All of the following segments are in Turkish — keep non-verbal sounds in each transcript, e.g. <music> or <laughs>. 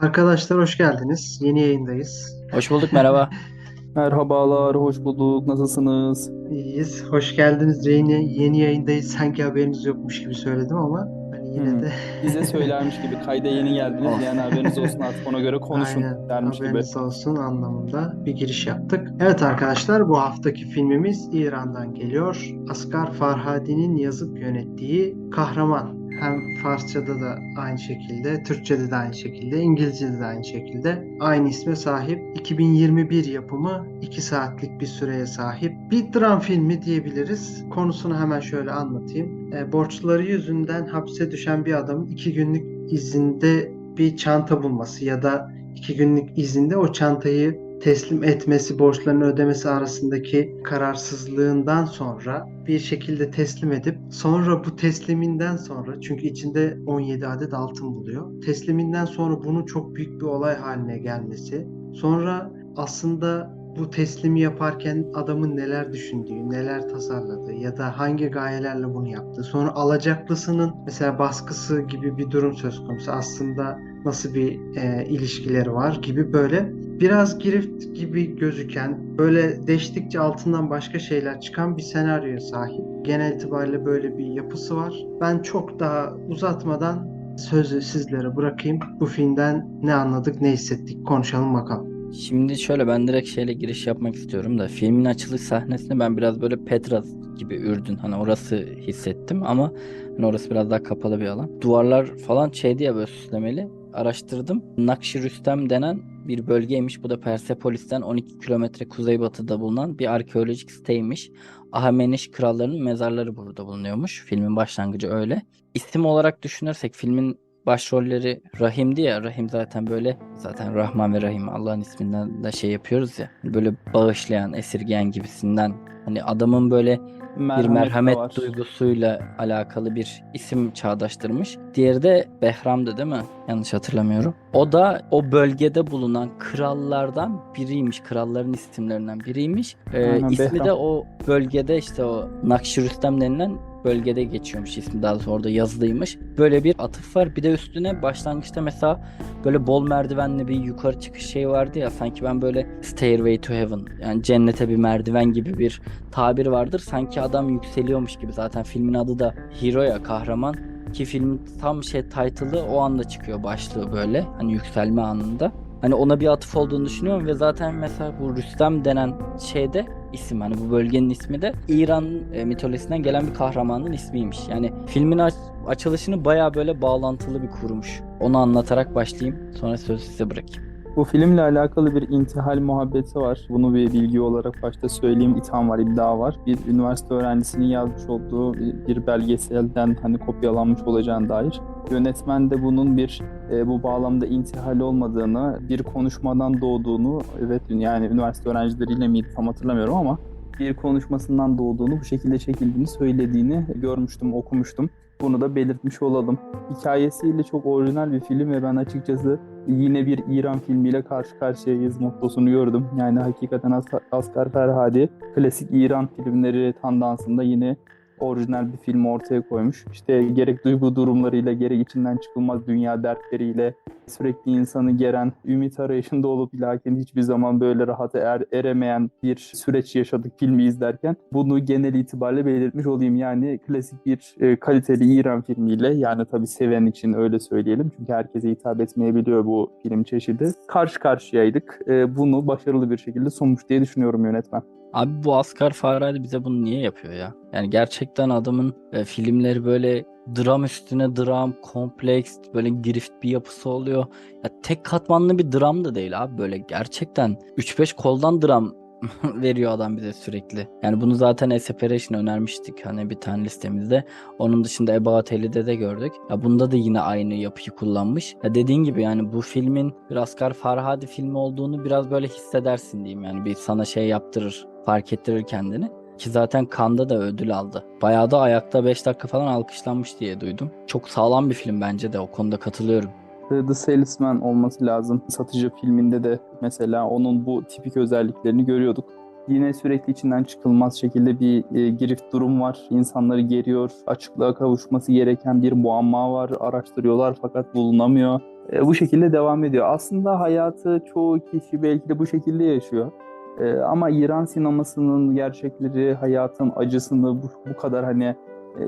Arkadaşlar hoş geldiniz. Yeni yayındayız. Hoş bulduk merhaba. <laughs> Merhabalar, hoş bulduk. Nasılsınız? İyiyiz. Hoş geldiniz. Yeni, yeni yayındayız. Sanki haberiniz yokmuş gibi söyledim ama hani yine Hmm. de Bize söylermiş gibi kayda yeni geldiniz. Of. Yani haberiniz olsun artık ona göre konuşun aynen dermiş gibi. haberiniz olsun anlamında bir giriş yaptık. Evet arkadaşlar bu haftaki filmimiz İran'dan geliyor. Asgar Farhadi'nin yazıp yönettiği Kahraman. Hem Farsçada da aynı şekilde, Türkçede de aynı şekilde, İngilizce'de de aynı şekilde aynı isme sahip. 2021 yapımı 2 saatlik bir süreye sahip. Bir dram filmi diyebiliriz. Konusunu hemen şöyle anlatayım. E, borçları yüzünden hapse düşen bir adamın 2 günlük izinde bir çanta bulması ya da 2 günlük izinde o çantayı teslim etmesi, borçlarını ödemesi arasındaki kararsızlığından sonra bir şekilde teslim edip sonra bu tesliminden sonra çünkü içinde 17 adet altın buluyor. Tesliminden sonra bunun çok büyük bir olay haline gelmesi. Sonra aslında bu teslimi yaparken adamın neler düşündüğü, neler tasarladığı ya da hangi gayelerle bunu yaptığı. Sonra alacaklısının mesela baskısı gibi bir durum söz konusu. Aslında nasıl bir e, ilişkileri var gibi böyle biraz girift gibi gözüken böyle deştikçe altından başka şeyler çıkan bir senaryoya sahip. Genel itibariyle böyle bir yapısı var. Ben çok daha uzatmadan sözü sizlere bırakayım. Bu filmden ne anladık, ne hissettik konuşalım bakalım. Şimdi şöyle ben direkt şeyle giriş yapmak istiyorum da filmin açılış sahnesinde ben biraz böyle Petra gibi Ürdün hani orası hissettim ama hani orası biraz daha kapalı bir alan. Duvarlar falan şeydi ya böyle süslemeli. Araştırdım. Nakşi Rüstem denen bir bölgeymiş. Bu da Persepolis'ten 12 kilometre kuzeybatıda bulunan bir arkeolojik siteymiş. Ahemeniş krallarının mezarları burada bulunuyormuş. Filmin başlangıcı öyle. İsim olarak düşünürsek filmin başrolleri Rahim'di ya. Rahim zaten böyle zaten Rahman ve Rahim Allah'ın isminden de şey yapıyoruz ya. Böyle bağışlayan, esirgeyen gibisinden. Hani adamın böyle Merhamet de merhamet var. duygusuyla alakalı bir isim çağdaştırmış. Diğeri de Behram'dı değil mi? Yanlış hatırlamıyorum. O da o bölgede bulunan krallardan biriymiş. Kralların isimlerinden biriymiş. Ee, Aynen, ismi Behram. de o bölgede işte o Nakşirüstem denilen bölgede geçiyormuş ismi daha doğrusu orada yazılıymış. Böyle bir atıf var. Bir de üstüne başlangıçta mesela böyle bol merdivenli bir yukarı çıkış şey vardı ya sanki ben böyle Stairway to Heaven yani cennete bir merdiven gibi bir tabir vardır. Sanki adam yükseliyormuş gibi zaten filmin adı da Hero ya kahraman ki film tam şey title'ı o anda çıkıyor başlığı böyle hani yükselme anında. Hani ona bir atıf olduğunu düşünüyorum ve zaten mesela bu Rüstem denen şeyde isim hani bu bölgenin ismi de İran e, mitolojisinden gelen bir kahramanın ismiymiş. Yani filmin aç- açılışını baya böyle bağlantılı bir kurmuş. Onu anlatarak başlayayım sonra sözü size bırakayım. Bu filmle alakalı bir intihal muhabbeti var. Bunu bir bilgi olarak başta söyleyeyim. İtham var, iddia var. Bir üniversite öğrencisinin yazmış olduğu bir belgeselden hani kopyalanmış olacağına dair. Yönetmen de bunun bir e, bu bağlamda intihal olmadığını, bir konuşmadan doğduğunu, evet yani üniversite öğrencileriyle miydi tam hatırlamıyorum ama bir konuşmasından doğduğunu, bu şekilde çekildiğini söylediğini görmüştüm, okumuştum. Bunu da belirtmiş olalım. Hikayesiyle çok orijinal bir film ve ben açıkçası yine bir İran filmiyle karşı karşıyayız mottosunu gördüm. Yani hakikaten As- Asghar Ferhadi klasik İran filmleri tandansında yine orijinal bir film ortaya koymuş. İşte gerek duygu durumlarıyla gerek içinden çıkılmaz dünya dertleriyle sürekli insanı geren, ümit arayışında olup lakin hiçbir zaman böyle rahata er, eremeyen bir süreç yaşadık filmi izlerken. Bunu genel itibariyle belirtmiş olayım. Yani klasik bir e, kaliteli İran filmiyle yani tabii seven için öyle söyleyelim. Çünkü herkese hitap etmeyebiliyor bu film çeşidi. Karşı karşıyaydık. E, bunu başarılı bir şekilde sunmuş diye düşünüyorum yönetmen. Abi bu Asghar Farhadi bize bunu niye yapıyor ya? Yani gerçekten adamın e, filmleri böyle dram üstüne dram, kompleks, böyle girift bir yapısı oluyor. Ya tek katmanlı bir dram da değil abi böyle gerçekten 3-5 koldan dram <laughs> veriyor adam bize sürekli. Yani bunu zaten Separation önermiştik hani bir tane listemizde. Onun dışında About Ellie'de de gördük. Ya bunda da yine aynı yapıyı kullanmış. Ya dediğin gibi yani bu filmin bir Asghar Farhadi filmi olduğunu biraz böyle hissedersin diyeyim. Yani bir sana şey yaptırır, fark ettirir kendini. Ki zaten Cannes'da da ödül aldı. Bayağı da ayakta 5 dakika falan alkışlanmış diye duydum. Çok sağlam bir film bence de o konuda katılıyorum. The Salesman olması lazım. Satıcı filminde de mesela onun bu tipik özelliklerini görüyorduk. Yine sürekli içinden çıkılmaz şekilde bir e, girift durum var. İnsanları geriyor. Açıklığa kavuşması gereken bir muamma var. Araştırıyorlar fakat bulunamıyor. E, bu şekilde devam ediyor. Aslında hayatı çoğu kişi belki de bu şekilde yaşıyor. E, ama İran sinemasının gerçekleri, hayatın acısını bu, bu kadar hani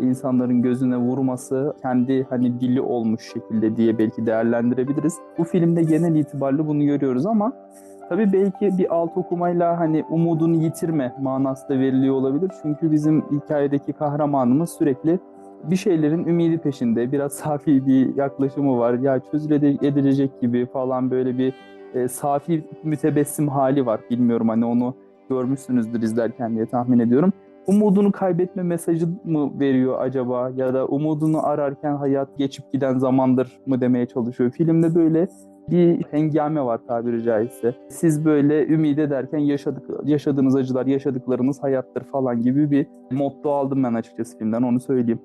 insanların gözüne vurması kendi hani dili olmuş şekilde diye belki değerlendirebiliriz. Bu filmde genel itibariyle bunu görüyoruz ama tabii belki bir alt okumayla hani umudunu yitirme manası da veriliyor olabilir. Çünkü bizim hikayedeki kahramanımız sürekli bir şeylerin ümidi peşinde. Biraz <laughs> safi bir yaklaşımı var. Ya çözülecek gibi falan böyle bir e, safi mütebessim hali var. Bilmiyorum hani onu görmüşsünüzdür izlerken diye tahmin ediyorum. Umudunu kaybetme mesajı mı veriyor acaba ya da umudunu ararken hayat geçip giden zamandır mı demeye çalışıyor. Filmde böyle bir hengame var tabiri caizse. Siz böyle ümit ederken yaşadık, yaşadığınız acılar, yaşadıklarınız hayattır falan gibi bir motto aldım ben açıkçası filmden onu söyleyeyim.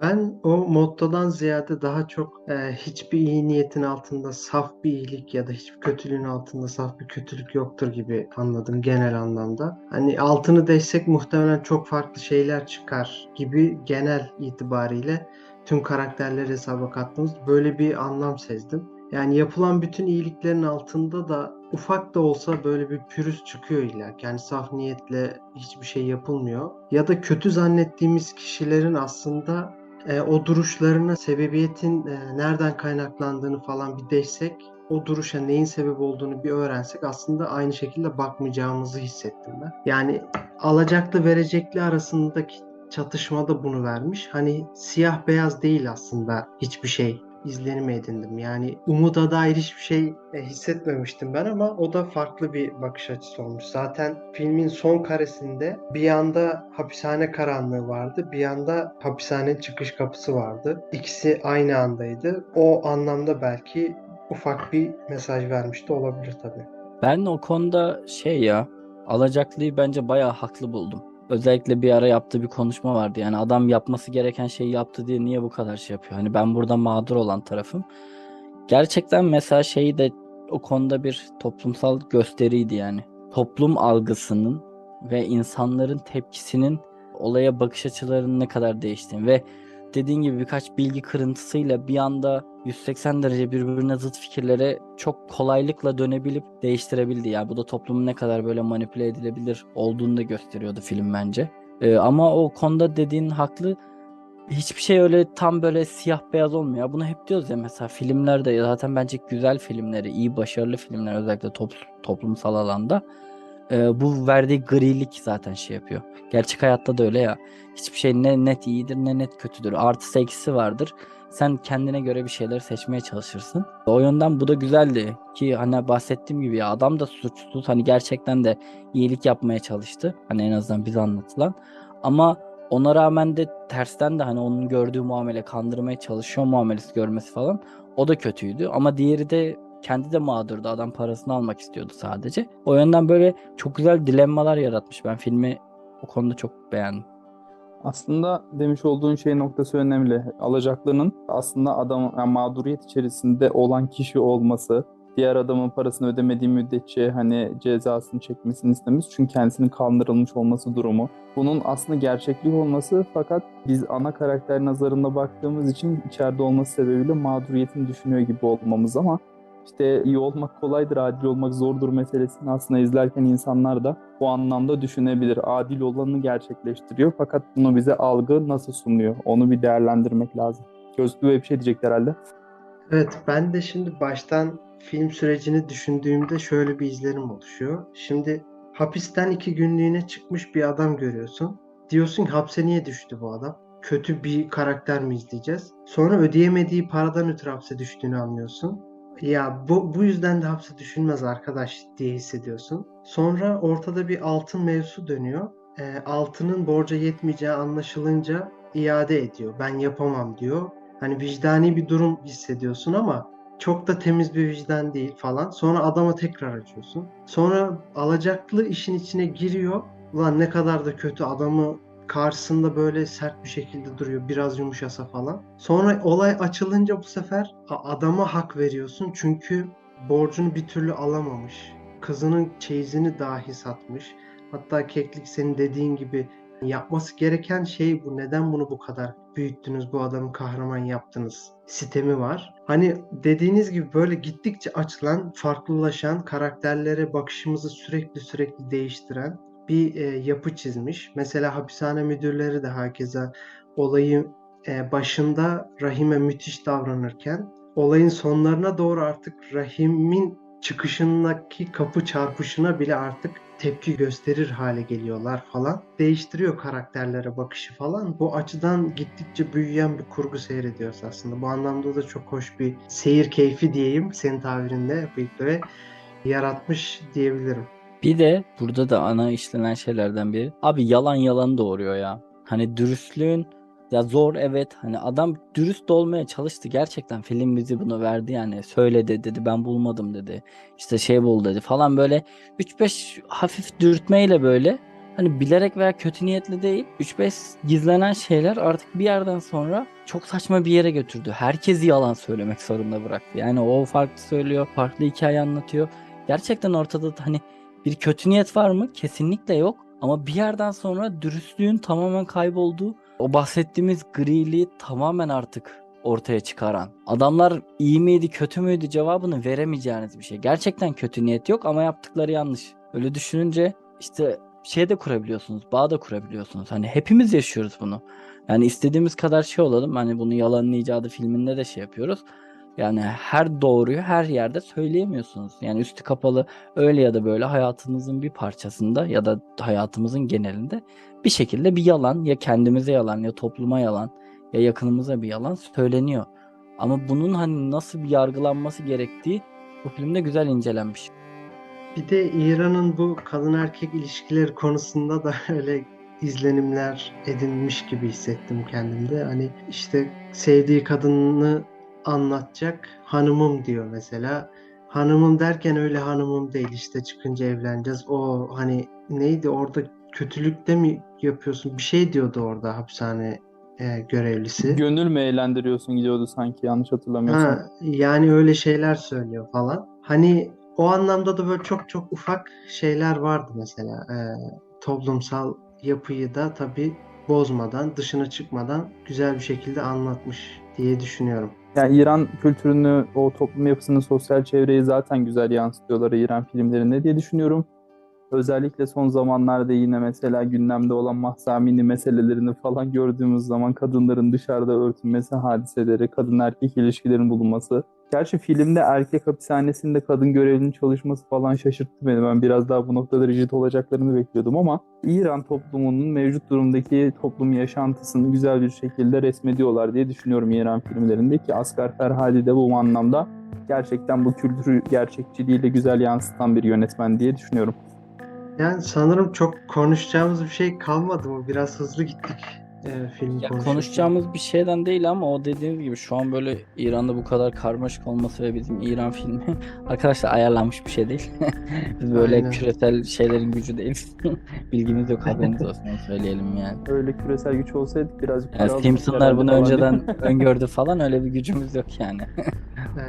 Ben o mottodan ziyade daha çok e, hiçbir iyi niyetin altında saf bir iyilik ya da hiçbir kötülüğün altında saf bir kötülük yoktur gibi anladım genel anlamda. Hani altını değsek muhtemelen çok farklı şeyler çıkar gibi genel itibariyle tüm karakterleri hesaba kattığımız böyle bir anlam sezdim. Yani yapılan bütün iyiliklerin altında da ufak da olsa böyle bir pürüz çıkıyor illa. Yani saf niyetle hiçbir şey yapılmıyor. Ya da kötü zannettiğimiz kişilerin aslında e, o duruşlarına sebebiyetin e, nereden kaynaklandığını falan bir değsek, o duruşa neyin sebep olduğunu bir öğrensek aslında aynı şekilde bakmayacağımızı hissettim ben. Yani alacaklı verecekli arasındaki çatışmada bunu vermiş. Hani siyah beyaz değil aslında hiçbir şey izlenimi edindim. Yani umuda dair hiçbir şey e, hissetmemiştim ben ama o da farklı bir bakış açısı olmuş. Zaten filmin son karesinde bir yanda hapishane karanlığı vardı, bir yanda hapishanenin çıkış kapısı vardı. İkisi aynı andaydı. O anlamda belki ufak bir mesaj vermiş de olabilir tabii. Ben o konuda şey ya alacaklıyı bence bayağı haklı buldum. Özellikle bir ara yaptığı bir konuşma vardı. Yani adam yapması gereken şeyi yaptı diye niye bu kadar şey yapıyor? Hani ben burada mağdur olan tarafım. Gerçekten mesela şeyi de o konuda bir toplumsal gösteriydi yani. Toplum algısının ve insanların tepkisinin olaya bakış açılarının ne kadar değiştiğini ve dediğin gibi birkaç bilgi kırıntısıyla bir anda 180 derece birbirine zıt fikirlere çok kolaylıkla dönebilip değiştirebildi. Yani bu da toplumun ne kadar böyle manipüle edilebilir olduğunu da gösteriyordu film bence. Ee, ama o konuda dediğin haklı. Hiçbir şey öyle tam böyle siyah beyaz olmuyor. Bunu hep diyoruz ya mesela filmlerde zaten bence güzel filmleri, iyi başarılı filmler özellikle top- toplumsal alanda e, bu verdiği grilik zaten şey yapıyor. Gerçek hayatta da öyle ya. Hiçbir şey ne net iyidir ne net kötüdür. Artısı eksisi vardır. Sen kendine göre bir şeyler seçmeye çalışırsın. O yönden bu da güzeldi ki hani bahsettiğim gibi ya adam da suçsuz hani gerçekten de iyilik yapmaya çalıştı. Hani en azından bize anlatılan. Ama ona rağmen de tersten de hani onun gördüğü muamele kandırmaya çalışıyor muamelesi görmesi falan. O da kötüydü ama diğeri de kendi de mağdurdu. Adam parasını almak istiyordu sadece. O yönden böyle çok güzel dilemmalar yaratmış. Ben filmi o konuda çok beğendim. Aslında demiş olduğun şey noktası önemli. Alacaklının aslında adam yani mağduriyet içerisinde olan kişi olması, diğer adamın parasını ödemediği müddetçe hani cezasını çekmesini istemez. Çünkü kendisinin kandırılmış olması durumu. Bunun aslında gerçeklik olması fakat biz ana karakter nazarında baktığımız için içeride olması sebebiyle mağduriyetini düşünüyor gibi olmamız ama işte iyi olmak kolaydır, adil olmak zordur meselesini aslında izlerken insanlar da bu anlamda düşünebilir. Adil olanı gerçekleştiriyor fakat bunu bize algı nasıl sunuyor? Onu bir değerlendirmek lazım. Gözlü bir şey diyecek herhalde. Evet, ben de şimdi baştan film sürecini düşündüğümde şöyle bir izlenim oluşuyor. Şimdi hapisten iki günlüğüne çıkmış bir adam görüyorsun. Diyorsun ki hapse niye düştü bu adam? Kötü bir karakter mi izleyeceğiz? Sonra ödeyemediği paradan ötürü hapse düştüğünü anlıyorsun. Ya bu, bu yüzden de hapse düşünmez arkadaş diye hissediyorsun. Sonra ortada bir altın mevzusu dönüyor. E, altının borca yetmeyeceği anlaşılınca iade ediyor. Ben yapamam diyor. Hani vicdani bir durum hissediyorsun ama çok da temiz bir vicdan değil falan. Sonra adama tekrar açıyorsun. Sonra alacaklı işin içine giriyor. Ulan ne kadar da kötü adamı karşısında böyle sert bir şekilde duruyor. Biraz yumuşasa falan. Sonra olay açılınca bu sefer adama hak veriyorsun. Çünkü borcunu bir türlü alamamış. Kızının çeyizini dahi satmış. Hatta keklik senin dediğin gibi Yapması gereken şey bu. Neden bunu bu kadar büyüttünüz, bu adamı kahraman yaptınız? Sistemi var. Hani dediğiniz gibi böyle gittikçe açılan, farklılaşan, karakterlere bakışımızı sürekli sürekli değiştiren bir e, yapı çizmiş. Mesela hapishane müdürleri de herkese olayın e, başında Rahim'e müthiş davranırken olayın sonlarına doğru artık Rahim'in çıkışındaki kapı çarpışına bile artık tepki gösterir hale geliyorlar falan. Değiştiriyor karakterlere bakışı falan. Bu açıdan gittikçe büyüyen bir kurgu seyrediyoruz aslında. Bu anlamda da çok hoş bir seyir keyfi diyeyim senin tabirinde bıyıkları yaratmış diyebilirim. Bir de burada da ana işlenen şeylerden biri. Abi yalan yalan doğuruyor ya. Hani dürüstlüğün ya zor evet hani adam dürüst olmaya çalıştı gerçekten film bizi bunu verdi yani söyledi dedi ben bulmadım dedi işte şey bul dedi falan böyle 3-5 hafif dürtmeyle böyle hani bilerek veya kötü niyetle değil 3-5 gizlenen şeyler artık bir yerden sonra çok saçma bir yere götürdü. Herkesi yalan söylemek zorunda bıraktı. Yani o farklı söylüyor, farklı hikaye anlatıyor. Gerçekten ortada da hani bir kötü niyet var mı? Kesinlikle yok. Ama bir yerden sonra dürüstlüğün tamamen kaybolduğu, o bahsettiğimiz griliği tamamen artık ortaya çıkaran. Adamlar iyi miydi, kötü müydü cevabını veremeyeceğiniz bir şey. Gerçekten kötü niyet yok ama yaptıkları yanlış. Öyle düşününce işte şey de kurabiliyorsunuz, bağ da kurabiliyorsunuz. Hani hepimiz yaşıyoruz bunu. Yani istediğimiz kadar şey olalım. Hani bunu yalanın icadı filminde de şey yapıyoruz. Yani her doğruyu her yerde söyleyemiyorsunuz. Yani üstü kapalı öyle ya da böyle hayatınızın bir parçasında ya da hayatımızın genelinde bir şekilde bir yalan ya kendimize yalan ya topluma yalan ya yakınımıza bir yalan söyleniyor. Ama bunun hani nasıl bir yargılanması gerektiği bu filmde güzel incelenmiş. Bir de İran'ın bu kadın erkek ilişkileri konusunda da <laughs> öyle izlenimler edinmiş gibi hissettim kendimde. Hani işte sevdiği kadını anlatacak hanımım diyor mesela. Hanımım derken öyle hanımım değil işte çıkınca evleneceğiz. O hani neydi orada kötülükte mi yapıyorsun? Bir şey diyordu orada hapishane e, görevlisi. Gönül mü eğlendiriyorsun gidiyordu sanki yanlış hatırlamıyorsam. Ha, yani öyle şeyler söylüyor falan. Hani o anlamda da böyle çok çok ufak şeyler vardı mesela. Ee, toplumsal yapıyı da tabii bozmadan, dışına çıkmadan güzel bir şekilde anlatmış diye düşünüyorum. Yani İran kültürünü, o toplum yapısını, sosyal çevreyi zaten güzel yansıtıyorlar İran filmlerinde diye düşünüyorum. Özellikle son zamanlarda yine mesela gündemde olan Mahsamini meselelerini falan gördüğümüz zaman kadınların dışarıda örtünmesi hadiseleri, kadın erkek ilişkilerin bulunması. Gerçi filmde erkek hapishanesinde kadın görevlinin çalışması falan şaşırttı beni. Ben biraz daha bu noktada rigid olacaklarını bekliyordum ama İran toplumunun mevcut durumdaki toplum yaşantısını güzel bir şekilde resmediyorlar diye düşünüyorum İran filmlerinde ki Asgar Ferhadi de bu anlamda gerçekten bu kültürü gerçekçiliğiyle güzel yansıtan bir yönetmen diye düşünüyorum. Yani sanırım çok konuşacağımız bir şey kalmadı mı? Biraz hızlı gittik e, film Ya konuşurken. konuşacağımız bir şeyden değil ama o dediğiniz gibi şu an böyle İran'da bu kadar karmaşık olması ve bizim İran filmi <laughs> arkadaşlar ayarlanmış bir şey değil. <laughs> Biz böyle Aynen. küresel şeylerin gücü değiliz. <laughs> Bilgimiz yok haberiniz olsun onu söyleyelim yani. Öyle küresel güç olsaydı birazcık Yani biraz Simpsonlar bunu önceden öngördü falan öyle bir gücümüz yok yani.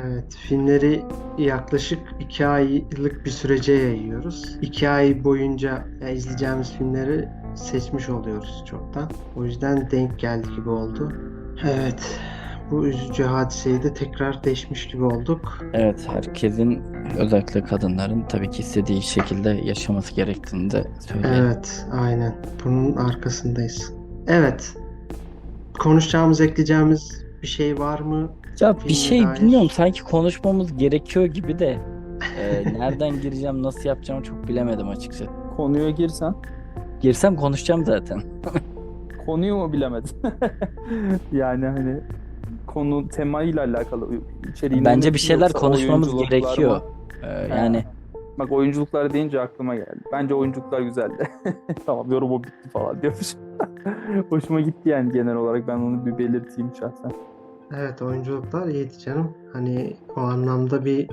Evet, filmleri yaklaşık iki aylık bir sürece yayıyoruz. İki ay boyunca ya, izleyeceğimiz filmleri seçmiş oluyoruz çoktan. O yüzden denk geldi gibi oldu. Evet, bu üzücü hadiseyi de tekrar deşmiş gibi olduk. Evet herkesin özellikle kadınların tabii ki istediği şekilde yaşaması gerektiğini de söyleyelim. Evet, aynen. Bunun arkasındayız. Evet, konuşacağımız, ekleyeceğimiz bir şey var mı? Ya bir Filme şey dair. bilmiyorum sanki konuşmamız gerekiyor gibi de e, nereden gireceğim nasıl yapacağımı çok bilemedim açıkçası. Konuya girsen Girsem konuşacağım zaten. <laughs> konuyu mu bilemedin? <laughs> yani hani konu temayla alakalı içeriğinden Bence bir şeyler konuşmamız gerekiyor. mı? E, Ha. yani Bak oyunculuklar deyince aklıma geldi. Bence oyunculuklar güzeldi. <laughs> tamam yorumu bitti falan diyormuş. Hoşuma gitti yani genel olarak ben onu bir belirteyim şahsen. Evet, oyunculuklar iyiydi canım. Hani o anlamda bir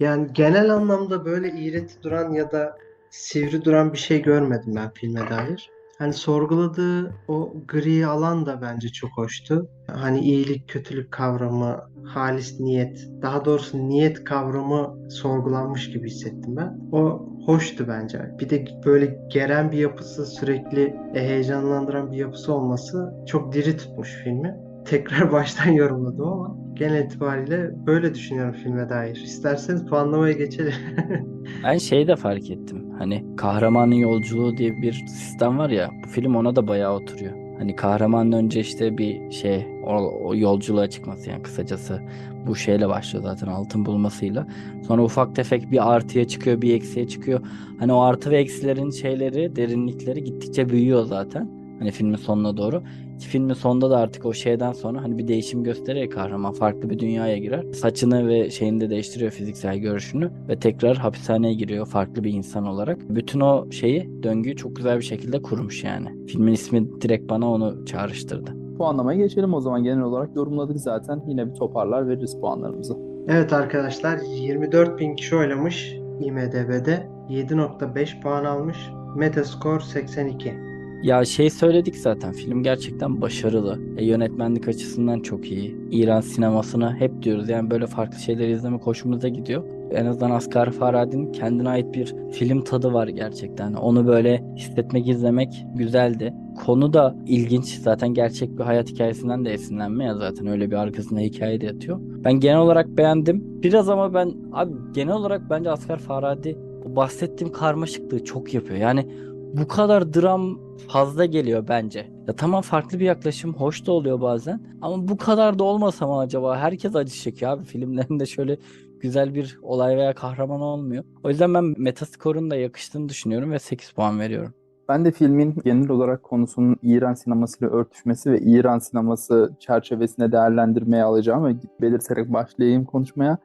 yani genel anlamda böyle iğreti duran ya da sivri duran bir şey görmedim ben filme dair. Hani sorguladığı o gri alan da bence çok hoştu. Hani iyilik, kötülük kavramı, halis niyet, daha doğrusu niyet kavramı sorgulanmış gibi hissettim ben. O hoştu bence. Bir de böyle geren bir yapısı, sürekli heyecanlandıran bir yapısı olması çok diri tutmuş filmi. Tekrar <laughs> baştan yorumladım ama genel itibariyle böyle düşünüyorum filme dair. İsterseniz puanlamaya geçelim. <laughs> Ben şeyi de fark ettim. Hani kahramanın yolculuğu diye bir sistem var ya. Bu film ona da bayağı oturuyor. Hani kahramanın önce işte bir şey o, o yolculuğa çıkması yani kısacası bu şeyle başlıyor zaten altın bulmasıyla. Sonra ufak tefek bir artıya çıkıyor bir eksiye çıkıyor. Hani o artı ve eksilerin şeyleri derinlikleri gittikçe büyüyor zaten. Hani filmin sonuna doğru. Filmin sonunda da artık o şeyden sonra hani bir değişim gösteriyor kahraman farklı bir dünyaya girer. Saçını ve şeyini de değiştiriyor fiziksel görüşünü ve tekrar hapishaneye giriyor farklı bir insan olarak. Bütün o şeyi döngüyü çok güzel bir şekilde kurmuş yani. Filmin ismi direkt bana onu çağrıştırdı. Puanlamaya geçelim o zaman. Genel olarak yorumladık zaten. Yine bir toparlar veririz puanlarımızı. Evet arkadaşlar 24 bin kişi oylamış IMDB'de 7.5 puan almış. Metascore 82. Ya şey söyledik zaten film gerçekten başarılı. E, yönetmenlik açısından çok iyi. İran sinemasını hep diyoruz yani böyle farklı şeyleri izlemek hoşumuza gidiyor. En azından Asghar Farhadi'nin kendine ait bir film tadı var gerçekten. Onu böyle hissetmek, izlemek güzeldi. Konu da ilginç. Zaten gerçek bir hayat hikayesinden de esinlenme ya zaten öyle bir arkasında hikaye de yatıyor. Ben genel olarak beğendim. Biraz ama ben abi genel olarak bence Asghar Farhadi bahsettiğim karmaşıklığı çok yapıyor. Yani bu kadar dram fazla geliyor bence. Ya tamam farklı bir yaklaşım hoş da oluyor bazen ama bu kadar da olmasa mı acaba? Herkes acı çekiyor abi <laughs> filmlerinde şöyle güzel bir olay veya kahraman olmuyor. O yüzden ben Metascore'un da yakıştığını düşünüyorum ve 8 puan veriyorum. Ben de filmin genel olarak konusunun İran sinemasıyla örtüşmesi ve İran sineması çerçevesine değerlendirmeye alacağım ve belirterek başlayayım konuşmaya.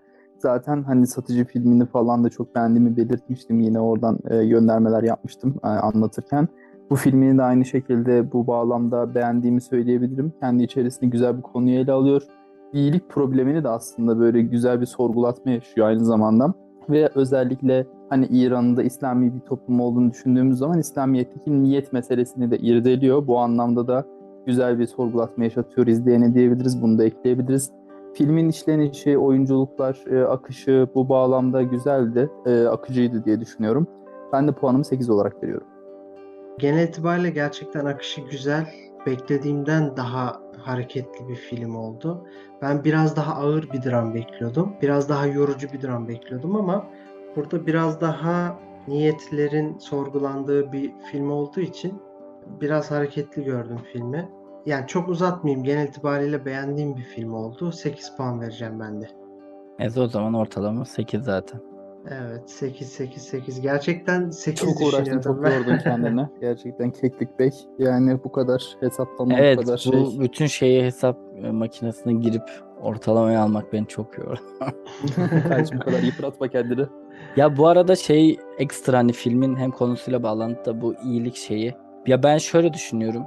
Zaten hani satıcı filmini falan da çok beğendiğimi belirtmiştim. Yine oradan e, göndermeler yapmıştım e, anlatırken. Bu filmini de aynı şekilde bu bağlamda beğendiğimi söyleyebilirim. Kendi içerisinde güzel bir konuyu ele alıyor. İyilik problemini de aslında böyle güzel bir sorgulatma yaşıyor aynı zamanda. Ve özellikle hani İran'ın da İslami bir toplum olduğunu düşündüğümüz zaman İslamiyet'teki niyet meselesini de irdeliyor. Bu anlamda da güzel bir sorgulatma yaşatıyor izleyene diyebiliriz. Bunu da ekleyebiliriz. Filmin işlenişi, oyunculuklar, e, akışı bu bağlamda güzeldi, e, akıcıydı diye düşünüyorum. Ben de puanımı 8 olarak veriyorum. Genel itibariyle gerçekten akışı güzel. Beklediğimden daha hareketli bir film oldu. Ben biraz daha ağır bir dram bekliyordum. Biraz daha yorucu bir dram bekliyordum ama burada biraz daha niyetlerin sorgulandığı bir film olduğu için biraz hareketli gördüm filmi. Yani çok uzatmayayım. Genel itibariyle beğendiğim bir film oldu. 8 puan vereceğim ben de. Ez o zaman ortalama 8 zaten. Evet 8 8 8. Gerçekten 8 Çok uğraştın, çok yordun kendini. <laughs> Gerçekten keklik bey. Yani bu kadar hesaplama, bu Evet kadar bu şey. bütün şeye hesap e, makinesine girip ortalamaya almak beni çok yordu. <laughs> Kaç bu kadar yıpratma kendini. Ya bu arada şey ekstra hani filmin hem konusuyla bağlantıda bu iyilik şeyi. Ya ben şöyle düşünüyorum.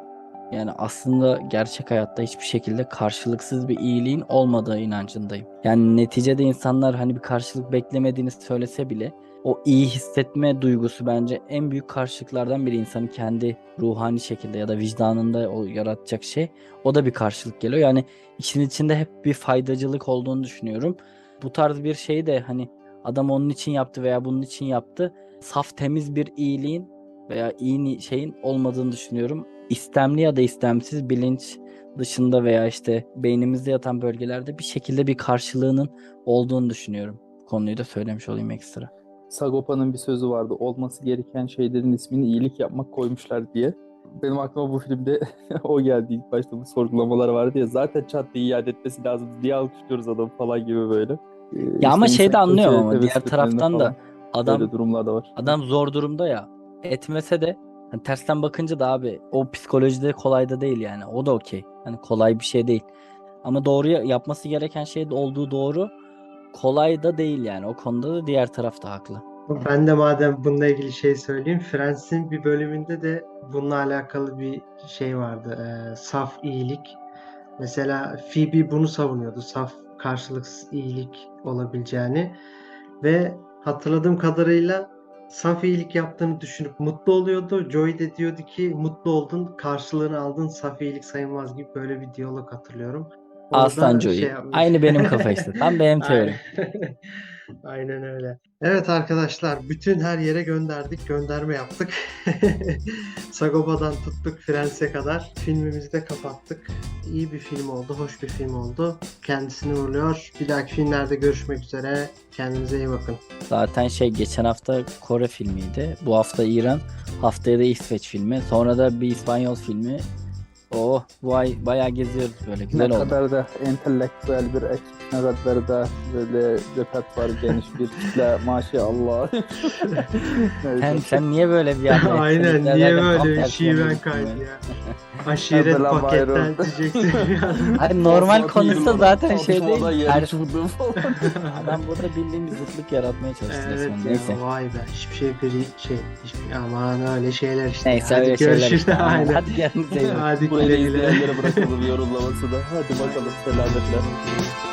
Yani aslında gerçek hayatta hiçbir şekilde karşılıksız bir iyiliğin olmadığı inancındayım. Yani neticede insanlar hani bir karşılık beklemediğini söylese bile o iyi hissetme duygusu bence en büyük karşılıklardan biri insanın kendi ruhani şekilde ya da vicdanında o yaratacak şey. O da bir karşılık geliyor. Yani işin içinde hep bir faydacılık olduğunu düşünüyorum. Bu tarz bir şey de hani adam onun için yaptı veya bunun için yaptı. Saf temiz bir iyiliğin veya iyi şeyin olmadığını düşünüyorum. İstemli ya da istemsiz bilinç dışında veya işte beynimizde yatan bölgelerde bir şekilde bir karşılığının olduğunu düşünüyorum. Konuyu da söylemiş olayım ekstra. Sagopa'nın bir sözü vardı. Olması gereken şeylerin ismini iyilik yapmak koymuşlar diye. Benim aklıma bu filmde <laughs> o geldi. İlk başta bu sorgulamalar vardı ya. Zaten çat diye iade etmesi lazım. Diye alkışlıyoruz adamı falan gibi böyle. Ee, Ya ama şey de anlıyorum ama diğer taraftan da adam durumlar da var. Adam zor durumda ya. Etmese de hani tersten bakınca da abi o psikolojide kolay da değil yani. O da okey. Hani kolay bir şey değil. Ama doğru ya- yapması gereken şey olduğu doğru. Kolay da değil yani. O konuda da diğer taraf da haklı. Ben de madem bununla ilgili şey söyleyeyim. Friends'in bir bölümünde de bununla alakalı bir şey vardı. Ee, saf iyilik. Mesela Phoebe bunu savunuyordu. Saf karşılıksız iyilik olabileceğini. Ve hatırladığım kadarıyla saf iyilik yaptığını düşünüp mutlu oluyordu. Joey de diyordu ki mutlu oldun, karşılığını aldın, saf iyilik sayılmaz gibi böyle bir diyalog hatırlıyorum. Aslan Joey. şey yapmış. Aynı benim <laughs> kafa işte. Tam benim teorim. <laughs> Aynen. Öyle. Evet arkadaşlar bütün her yere gönderdik. Gönderme yaptık. <laughs> Sagopa'dan tuttuk Friends'e kadar. Filmimizi de kapattık. İyi bir film oldu. Hoş bir film oldu. Kendisini uğurluyor. Bir dahaki filmlerde görüşmek üzere. Kendinize iyi bakın. Zaten şey geçen hafta Kore filmiydi. Bu hafta İran. Haftaya da İsveç filmi. Sonra da bir İspanyol filmi. Oh bu ay bayağı geziyoruz böyle. Güzel ne oldu. kadar da entelektüel bir ekip, ne kadar da böyle repertuar geniş bir kitle maşallah. <laughs> Sen, sen niye böyle bir anda? <laughs> Aynen. Niye böyle tersine şiven gidiyorsun kaydı ya? Aşiret paketten diyeceksin. <laughs> Hayır normal konuşsa zaten şey değil. Her, adam burada bildiğin bir zıtlık yaratmaya çalıştı Evet resmen. ya Neyse. vay be hiçbir şey gri şey hiçbir aman öyle şeyler işte. Neyse Hadi öyle şeyler görüşürüz. işte. Aynen. Hadi kendinize iyi bakın. Hadi Güle. izleyenlere bırakalım yorumlaması da. Hadi bakalım selametle.